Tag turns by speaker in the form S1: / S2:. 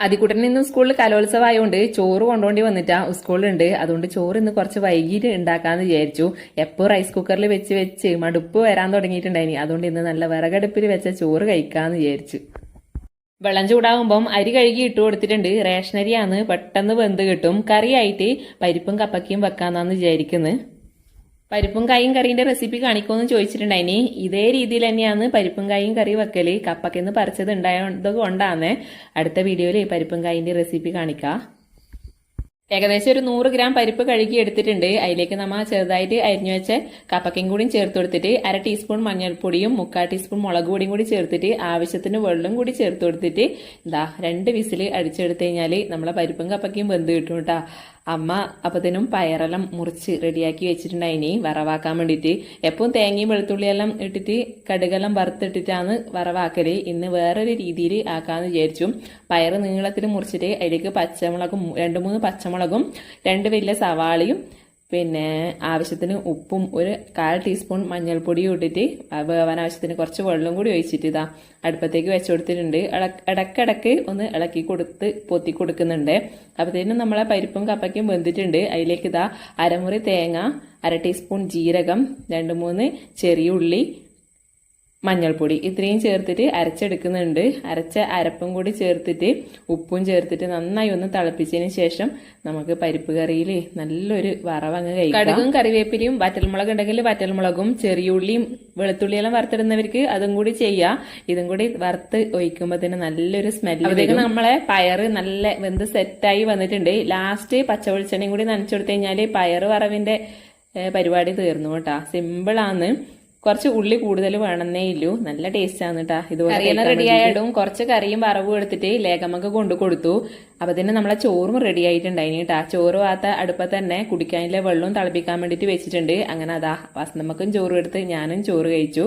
S1: അതിക്കുട്ടൻ ഇന്ന് സ്കൂളിൽ കലോത്സവം ആയതുകൊണ്ട് ചോറ് കൊണ്ടുപോണ്ടി വന്നിട്ടാ സ്കൂളിലുണ്ട്. അതുകൊണ്ട് ചോറ് ഇന്ന് കുറച്ച് വൈകിട്ട് ഉണ്ടാക്കാന്ന് വിചാരിച്ചു. എപ്പോൾ റൈസ് കുക്കറിൽ വെച്ച് വെച്ച് മടുപ്പ് വരാൻ തുടങ്ങിയിട്ടുണ്ടായിനി. അതുകൊണ്ട് ഇന്ന് നല്ല വിറകടുപ്പിൽ വെച്ച ചോറ് കഴിക്കാന്ന് വിചാരിച്ചു. വെള്ളം ചൂടാകുമ്പം അരി കഴുകി ഇട്ട് കൊടുത്തിട്ടുണ്ട്. റേഷനരിയാന്ന് പെട്ടെന്ന് വെന്ത് കിട്ടും. കറിയായിട്ട് പരിപ്പും കപ്പക്കയും വെക്കാന്നാന്ന് വിചാരിക്കുന്നത് പരിപ്പും കായും കറീന്റെ റെസിപ്പി കാണിക്കുമെന്ന് ചോദിച്ചിട്ടുണ്ടായിനി. ഇതേ രീതിയിൽ തന്നെയാണ് പരിപ്പും കായും കറി വെക്കൽ. കപ്പക്കെന്ന് പറിച്ചത് ഉണ്ടായത് കൊണ്ടാണ് അടുത്ത വീഡിയോയിൽ പരിപ്പും കായിന്റെ റെസിപ്പി കാണിക്കാം. ഏകദേശം ഒരു നൂറ് ഗ്രാം പരിപ്പ് കഴുകി എടുത്തിട്ടുണ്ട്. അതിലേക്ക് നമ്മൾ ചെറുതായിട്ട് അരിഞ്ഞു വെച്ച കപ്പക്കയും കൂടിയും ചേർത്ത് കൊടുത്തിട്ട് അര ടീസ്പൂൺ മഞ്ഞൾപ്പൊടിയും മുക്കാൽ ടീസ്പൂൺ മുളക് പൊടിയും കൂടി ചേർത്തിട്ട് ആവശ്യത്തിന് വെള്ളം കൂടി ചേർത്ത് കൊടുത്തിട്ട് എന്താ രണ്ട് വിസിൽ അടിച്ചെടുത്ത് കഴിഞ്ഞാൽ നമ്മളെ പരിപ്പും കപ്പക്കയും കിട്ടും കേട്ടോ അമ്മ അപ്പത്തിനും പയറെല്ലാം മുറിച്ച് റെഡിയാക്കി വെച്ചിട്ടുണ്ടായിനി വറവാക്കാൻ വേണ്ടിയിട്ട്. എപ്പോഴും തേങ്ങയും വെളുത്തുള്ളിയെല്ലാം ഇട്ടിട്ട് കടുകെല്ലാം വറുത്തിട്ടിട്ടാണ് വറവാക്കൽ. ഇന്ന് വേറൊരു രീതിയിൽ ആക്കാമെന്ന് വിചാരിച്ചു. പയർ നീളത്തിൽ മുറിച്ചിട്ട് അതിലേക്ക് പച്ചമുളകും രണ്ട് മൂന്ന് പച്ചമുളകും രണ്ട് വലിയ സവാളയും പിന്നെ ആവശ്യത്തിന് ഉപ്പും ഒരു കാൽ ടീസ്പൂൺ മഞ്ഞൾപ്പൊടിയും ഇട്ടിട്ട് വേവാൻ ആവശ്യത്തിന് കുറച്ച് വെള്ളം കൂടി ഒഴിച്ചിട്ട് ഇതാ അടുപ്പത്തേക്ക് വെച്ച് കൊടുത്തിട്ടുണ്ട്. ഇടക്കിടക്ക് ഒന്ന് ഇളക്കി കൊടുത്ത് പൊത്തി കൊടുക്കുന്നുണ്ട്. അപ്പത്തേനും നമ്മളെ പരിപ്പും കപ്പയ്ക്കും വെന്തിട്ടുണ്ട്. അതിലേക്ക് ഇതാ അരമുറി തേങ്ങ അര ടീസ്പൂൺ ജീരകം രണ്ട് മൂന്ന് ചെറിയ ഉള്ളി മഞ്ഞൾപ്പൊടി ഇത്രയും ചേർത്തിട്ട് അരച്ചെടുക്കുന്നുണ്ട്. അരച്ച അരപ്പും കൂടി ചേർത്തിട്ട് ഉപ്പും ചേർത്തിട്ട് നന്നായി ഒന്ന് തിളപ്പിച്ചതിന് ശേഷം നമുക്ക് പരിപ്പ് കറിയിൽ നല്ലൊരു വറവങ്ങ് കഴിക്കാം. കടുകും കറിവേപ്പിലയും വറ്റൽമുളക് ഉണ്ടെങ്കിൽ വറ്റൽമുളകും ചെറിയുള്ളിയും വെളുത്തുള്ളിയെല്ലാം വറുത്തിടുന്നവർക്ക് അതും കൂടി ചെയ്യാം. ഇതും കൂടി വറുത്ത് ഒഴിക്കുമ്പോൾ തന്നെ നല്ലൊരു സ്മെല്ല് അപ്പോഴത്തേക്ക് നമ്മളെ പയറ് നല്ല വെന്ത് സെറ്റായി വന്നിട്ടുണ്ട്. ലാസ്റ്റ് പച്ച വെളിച്ചെണ്ണയും കൂടി നനച്ചു കൊടുത്തു കഴിഞ്ഞാൽ പയറ് വറവിന്റെ പരിപാടി തീർന്നു കേട്ടാ. സിമ്പിളാണ് കുറച്ച് ഉള്ളി കൂടുതൽ വേണമെന്നേ ഇല്ലൂ. നല്ല ടേസ്റ്റ് ആണ് കേട്ടാ ഇതുപോലെ റെഡി ആയിട്ടും കുറച്ച് കറിയും വറവും എടുത്തിട്ട് ലേഖമൊക്കെ കൊണ്ടു കൊടുത്തു. അപ്പൊ തന്നെ നമ്മളെ ചോറും റെഡി ആയിട്ടുണ്ടായി കേട്ടാ ചോറ് ആത്ത അടുപ്പത്ത് തന്നെ കുടിക്കാനുള്ള വെള്ളവും തിളപ്പിക്കാൻ വേണ്ടിട്ട് വെച്ചിട്ടുണ്ട്. അങ്ങനെ അതാ വസന്തമ്മക്കും ചോറും എടുത്ത് ഞാനും ചോറ് കഴിച്ചു.